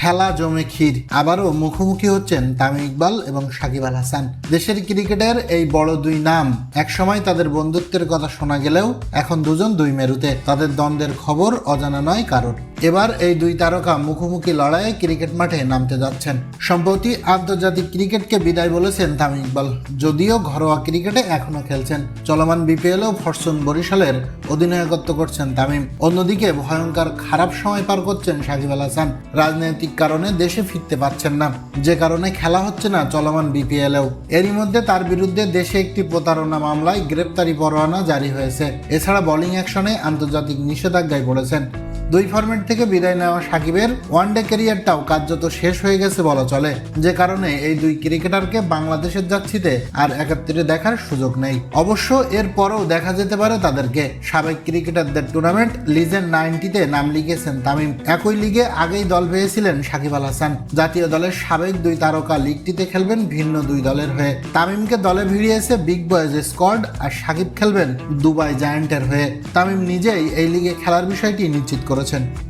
খেলা জমে ক্ষীর। আবারও মুখোমুখি হচ্ছেন তামিম ইকবাল এবং সাকিব আল হাসান। দেশের ক্রিকেটের এই বড় দুই নাম, একসময় তাদের বন্ধুত্বের কথা শোনা গেলেও এখন দুজন দুই মেরুতে। তাদের দ্বন্দ্বের খবর অজানা নয় কারোর। এবার এই দুই তারকা মুখোমুখি লড়াইয়ে ক্রিকেট মাঠে নামতে যাচ্ছেন। সম্প্রতি আন্তর্জাতিক ক্রিকেটকে বিদায় বলেছেন তামিম ইকবাল। যদিও ঘরোয়া ক্রিকেটে এখনও খেলছেন। চলমান বিপিএলও ফরচুন বরিশালের অধিনায়কত্ব করছেন তামিম। অন্যদিকে ভয়ঙ্কর খারাপ সময় পার করছেন সাকিব আল হাসান। রাজনৈতিক কারণে দেশে ফিরতে পারছেন না। যে কারণে খেলা হচ্ছে না চলমান বিপিএলেও। এরই মধ্যে তার বিরুদ্ধে দেশে একটি প্রতারণা মামলায় গ্রেপ্তারি পরোয়ানা জারি হয়েছে। এছাড়া বোলিং অ্যাকশনে আন্তর্জাতিক নিষেধাজ্ঞায় পড়েছেন। দুই ফরম্যাট থেকে বিদায় নেওয়া সাকিবের ওয়ানডে ক্যারিয়ারটাও কার্যত শেষ হয়ে গেছে বলা চলে। যে কারণে এই দুই ক্রিকেটারকে বাংলাদেশের যাচ্ছিতে আর একাত্তরে দেখার সুযোগ নেই। অবশ্য এর পরেও দেখা যেতে পারে তাদেরকে। সাবেক ক্রিকেটারদের টুর্নামেন্ট লিজেন্ড নাইনটিতে নাম লিখেছেন তামিম। একই লিগে আগেই দল পেয়েছিলেন সাকিব আল হাসান। জাতীয় দলের সাবেক দুই তারকা লিগটিতে খেলবেন ভিন্ন দুই দলের হয়ে। তামিমকে দলে ভিড়িয়েছে বিগ বয়েজ স্কোয়াড আর সাকিব খেলবেন দুবাই জায়ান্টের হয়ে। তামিম নিজেই এই লিগে খেলার বিষয়টি নিশ্চিত করেছেন।